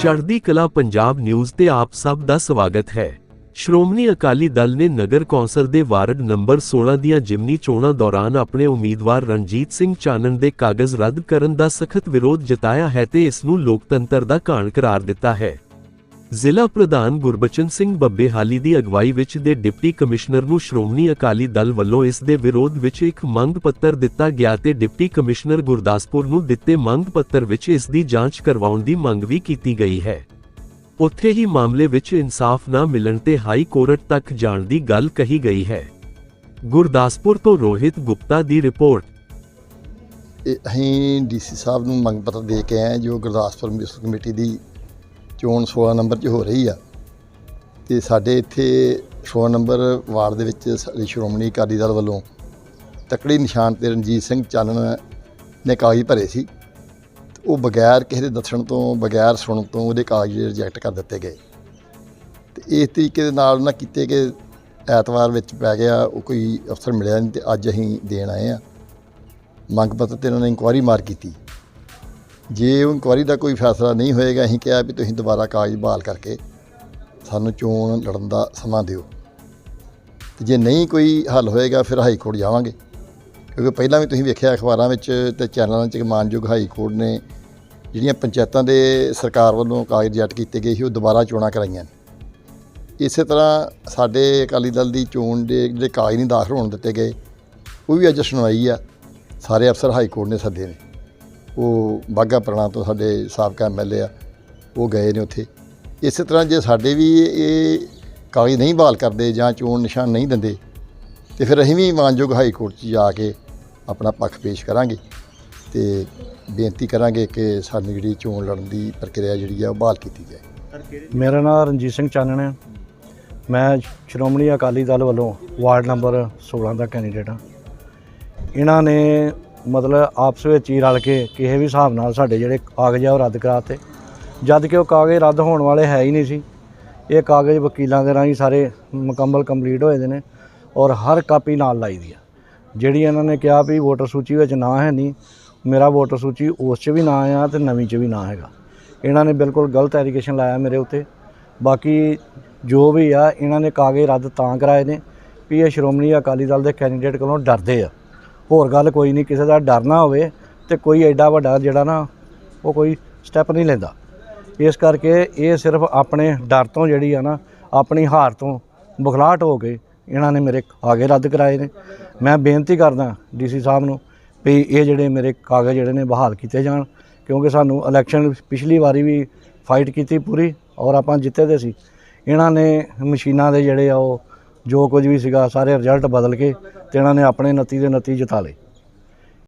ਚੜ੍ਹਦੀ ਕਲਾ ਪੰਜਾਬ ਨਿਊਜ਼ ਤੇ ਆਪ ਸਭ ਦਾ ਸਵਾਗਤ ਹੈ। ਸ਼੍ਰੋਮਣੀ ਅਕਾਲੀ ਦਲ ਨੇ ਨਗਰ ਕੌਂਸਲ ਦੇ ਵਾਰਡ ਨੰਬਰ 16 ਦੀਆਂ ਜਿਮਨੀ ਚੋਣਾਂ ਦੌਰਾਨ ਆਪਣੇ ਉਮੀਦਵਾਰ ਰਣਜੀਤ ਸਿੰਘ ਚਾਨਣ ਦੇ ਕਾਗਜ਼ ਰੱਦ ਕਰਨ ਦਾ ਸਖਤ ਵਿਰੋਧ ਜਤਾਇਆ ਹੈ ਤੇ ਇਸ ਨੂੰ ਲੋਕਤੰਤਰ ਦਾ ਘਾਣ ਕਰਾਰ ਦਿੱਤਾ ਹੈ। ਜ਼ਿਲ੍ਹਾ ਪ੍ਰਧਾਨ ਗੁਰਬਚਨ ਸਿੰਘ ਬੱਬੇ ਦੀ ਅਗਵਾਈ ਵਿੱਚ ਦੇ ਡਿਪਟੀ ਕਮਿਸ਼ਨਰ ਨੂੰ ਸ਼੍ਰੋਮਣੀ ਅਕਾਲੀ ਦਲ ਵੱਲੋਂ ਇਸ ਦੇ ਵਿਰੋਧ ਵਿੱਚ ਇੱਕ ਮੰਗ ਪੱਤਰ ਦਿੱਤਾ ਗਿਆ ਤੇ ਡਿਪਟੀ ਕਮਿਸ਼ਨਰ ਗੁਰਦਾਸਪੁਰ ਨੂੰ ਦਿੱਤੇ ਮੰਗ ਪੱਤਰ ਵਿੱਚ ਇਸ ਦੀ ਜਾਂਚ ਕਰਵਾਉਣ ਦੀ ਮੰਗ ਵੀ ਕੀਤੀ ਗਈ ਹੈ। ਉੱਥੇ ਹੀ ਮਾਮਲੇ ਵਿੱਚ ਇਨਸਾਫ ਨਾ ਮਿਲਣ ਤੇ ਹਾਈ ਕੋਰਟ ਤੱਕ ਜਾਣ ਦੀ ਗੱਲ ਕਹੀ ਗਈ ਹੈ। ਗੁਰਦਾਸਪੁਰ ਤੋਂ ਰੋਹਿਤ ਗੁਪਤਾ ਦੀ ਰਿਪੋਰਟ। ਅਸੀਂ ਡੀਸੀ ਸਾਹਿਬ ਨੂੰ ਮੰਗ ਪੱਤਰ ਦੇ ਕੇ ਆਏ ਜੋ ਗੁਰਦਾਸਪੁਰ ਮਿਊਨਿਸਪਲ ਕਮੇਟੀ ਦੀ ਚੋਣ 16 ਨੰਬਰ 'ਚ ਹੋ ਰਹੀ ਆ। ਤੇ ਸਾਡੇ ਇੱਥੇ 16 ਨੰਬਰ ਵਾਰਡ ਦੇ ਵਿੱਚ ਸਾਡੀ ਸ਼੍ਰੋਮਣੀ ਅਕਾਲੀ ਦਲ ਵੱਲੋਂ ਤਕੜੀ ਨਿਸ਼ਾਨ ਤੇ ਰਣਜੀਤ ਸਿੰਘ ਚਾਨਣ ਨੇ ਕਾਗਜ਼ ਭਰੇ ਸੀ। ਤੇ ਉਹ ਬਗੈਰ ਕਿਸੇ ਦੇ ਦੱਸਣ ਤੋਂ, ਬਗੈਰ ਸੁਣਨ ਤੋਂ ਉਹਦੇ ਕਾਗਜ਼ ਰਿਜੈਕਟ ਕਰ ਦਿੱਤੇ ਗਏ। ਤੇ ਇਸ ਤਰੀਕੇ ਦੇ ਨਾਲ ਉਹਨਾਂ ਕੀਤੇ ਕਿ ਐਤਵਾਰ ਵਿੱਚ ਪੈ ਗਿਆ, ਉਹ ਕੋਈ ਅਫਸਰ ਮਿਲਿਆ ਨਹੀਂ ਤੇ ਅੱਜ ਅਸੀਂ ਦੇਣ ਆਏ ਆ। ਮੰਗ ਪੱਤਰ ਤੇ ਉਹਨਾਂ ਨੇ ਇਨਕੁਆਰੀ ਮਾਰ ਕੀਤੀ। ਜੇ ਉਹ ਇਨਕੁਆਰੀ ਦਾ ਕੋਈ ਫੈਸਲਾ ਨਹੀਂ ਹੋਏਗਾ, ਅਸੀਂ ਕਿਹਾ ਵੀ ਤੁਸੀਂ ਦੁਬਾਰਾ ਕਾਗਜ਼ ਬਹਾਲ ਕਰਕੇ ਸਾਨੂੰ ਚੋਣ ਲੜਨ ਦਾ ਸਮਾਂ ਦਿਓ। ਤੇ ਜੇ ਨਹੀਂ ਕੋਈ ਹੱਲ ਹੋਏਗਾ, ਫਿਰ ਹਾਈ ਕੋਰਟ ਜਾਵਾਂਗੇ। ਕਿਉਂਕਿ ਪਹਿਲਾਂ ਵੀ ਤੁਸੀਂ ਵੇਖਿਆ ਅਖਬਾਰਾਂ ਵਿੱਚ ਤੇ ਚੈਨਲਾਂ 'ਚ ਮਾਨਯੋਗ ਹਾਈ ਕੋਰਟ ਨੇ ਜਿਹੜੀਆਂ ਪੰਚਾਇਤਾਂ ਦੇ ਸਰਕਾਰ ਵੱਲੋਂ ਕਾਗਜ਼ ਜੱਟ ਕੀਤੇ ਗਏ ਸੀ, ਉਹ ਦੁਬਾਰਾ ਚੋਣਾਂ ਕਰਾਈਆਂ ਨੇ। ਇਸੇ ਤਰ੍ਹਾਂ ਸਾਡੇ ਅਕਾਲੀ ਦਲ ਦੀ ਚੋਣ ਦੇ ਜਿਹੜੇ ਕਾਗਜ਼ ਨਹੀਂ ਦਾਖਲ ਹੋਣ ਦਿੱਤੇ ਗਏ, ਉਹ ਵੀ ਅੱਜ ਸੁਣਵਾਈ ਆ। ਸਾਰੇ ਅਫਸਰ ਹਾਈ ਕੋਰਟ ਨੇ ਸੱਦੇ ਨੇ। ਉਹ ਬਾਘਾ ਪ੍ਰਣਾ ਤੋਂ ਸਾਡੇ ਸਾਬਕਾ ਐਮਐਲਏ ਆ, ਉਹ ਗਏ ਨੇ ਉੱਥੇ। ਇਸੇ ਤਰ੍ਹਾਂ ਜੇ ਸਾਡੇ ਵੀ ਇਹ ਕਾਗਜ਼ ਨਹੀਂ ਬਹਾਲ ਕਰਦੇ ਜਾਂ ਚੋਣ ਨਿਸ਼ਾਨ ਨਹੀਂ ਦਿੰਦੇ, ਤੇ ਫਿਰ ਅਸੀਂ ਵੀ ਮਾਨਯੋਗ ਹਾਈ ਕੋਰਟ 'ਚ ਜਾ ਕੇ ਆਪਣਾ ਪੱਖ ਪੇਸ਼ ਕਰਾਂਗੇ ਤੇ ਬੇਨਤੀ ਕਰਾਂਗੇ ਕਿ ਸਾਡੀ ਜਿਹੜੀ ਚੋਣ ਲੜਨ ਦੀ ਪ੍ਰਕਿਰਿਆ ਜਿਹੜੀ ਆ, ਉਹ ਬਹਾਲ ਕੀਤੀ ਜਾਏ। ਮੇਰਾ ਨਾਮ ਰਣਜੀਤ ਸਿੰਘ ਚਾਨਣ ਹੈ। ਮੈਂ ਸ਼੍ਰੋਮਣੀ ਅਕਾਲੀ ਦਲ ਵੱਲੋਂ ਵਾਰਡ ਨੰਬਰ 16 ਦਾ ਕੈਂਡੀਡੇਟ ਹਾਂ। ਇਹਨਾਂ ਨੇ ਮਤਲਬ ਆਪਸ ਵਿੱਚ ਹੀ ਰਲ ਕੇ ਕਿਸੇ ਵੀ ਹਿਸਾਬ ਨਾਲ ਸਾਡੇ ਜਿਹੜੇ ਕਾਗਜ਼ ਆ ਉਹ ਰੱਦ ਕਰਾਤੇ। ਜਦ ਕਿ ਉਹ ਕਾਗਜ਼ ਰੱਦ ਹੋਣ ਵਾਲੇ ਹੈ ਹੀ ਨਹੀਂ ਸੀ। ਇਹ ਕਾਗਜ਼ ਵਕੀਲਾਂ ਦੇ ਰਾਹੀਂ ਸਾਰੇ ਮੁਕੰਮਲ ਕੰਪਲੀਟ ਹੋਏ ਦੇ ਨੇ ਔਰ ਹਰ ਕਾਪੀ ਨਾਲ ਲਾਈ ਦੀ ਆ। ਜਿਹੜੀ ਇਹਨਾਂ ਨੇ ਕਿਹਾ ਵੀ ਵੋਟਰ ਸੂਚੀ ਵਿੱਚ ਨਾਂ ਹੈ ਨਹੀਂ, ਮੇਰਾ ਵੋਟਰ ਸੂਚੀ ਉਸ 'ਚ ਵੀ ਨਾਂ ਆ ਤੇ ਨਵੀਂ 'ਚ ਵੀ ਨਾਂ ਹੈਗਾ। ਇਹਨਾਂ ਨੇ ਬਿਲਕੁਲ ਗਲਤ ਐਲੀਗੇਸ਼ਨ ਲਾਇਆ ਮੇਰੇ ਉੱਤੇ। ਬਾਕੀ ਜੋ ਵੀ ਆ, ਇਹਨਾਂ ਨੇ ਕਾਗਜ਼ ਰੱਦ ਤਾਂ ਕਰਾਏ ਨੇ ਵੀ ਇਹ ਸ਼੍ਰੋਮਣੀ ਅਕਾਲੀ ਦਲ ਦੇ ਕੈਂਡੀਡੇਟ ਕੋਲੋਂ ਡਰਦੇ ਆ। ਹੋਰ ਗੱਲ ਕੋਈ ਨਹੀਂ, ਕਿਸੇ ਦਾ ਡਰ ਨਾ ਹੋਵੇ ਤੇ ਕੋਈ ਐਡਾ ਵੱਡਾ ਜਿਹੜਾ ਨਾ ਉਹ ਕੋਈ ਸਟੈਪ ਨਹੀਂ ਲੈਂਦਾ। ਇਸ ਕਰਕੇ ਇਹ ਸਿਰਫ ਆਪਣੇ ਡਰ ਤੋਂ ਜਿਹੜੀ ਆ ਨਾ, ਆਪਣੀ ਹਾਰ ਤੋਂ ਬੁਖਲਾਹਟ ਹੋ ਕੇ ਇਹਨਾਂ ਨੇ ਮੇਰੇ ਕਾਗਜ਼ ਰੱਦ ਕਰਾਏ ਨੇ। ਮੈਂ ਬੇਨਤੀ ਕਰਦਾ ਡੀਸੀ ਸਾਹਿਬ ਨੂੰ ਵੀ ਇਹ ਜਿਹੜੇ ਮੇਰੇ ਕਾਗਜ਼ ਜਿਹੜੇ ਨੇ ਬਹਾਲ ਕੀਤੇ ਜਾਣ, ਕਿਉਂਕਿ ਸਾਨੂੰ ਇਲੈਕਸ਼ਨ ਪਿਛਲੀ ਵਾਰੀ ਵੀ ਫਾਈਟ ਕੀਤੀ ਪੂਰੀ ਔਰ ਆਪਾਂ ਜਿੱਤੇ ਦੇ ਸੀ। ਇਹਨਾਂ ਨੇ ਮਸ਼ੀਨਾਂ ਦੇ ਜਿਹੜੇ ਆ ਉਹ ਜੋ ਕੁਝ ਵੀ ਸੀਗਾ, ਸਾਰੇ ਰਿਜ਼ਲਟ ਬਦਲ ਕੇ ਤੇ ਇਹਨਾਂ ਨੇ ਆਪਣੇ ਨਤੀ ਦੇ ਨਤੀ ਜਿਤਾ ਲਏ।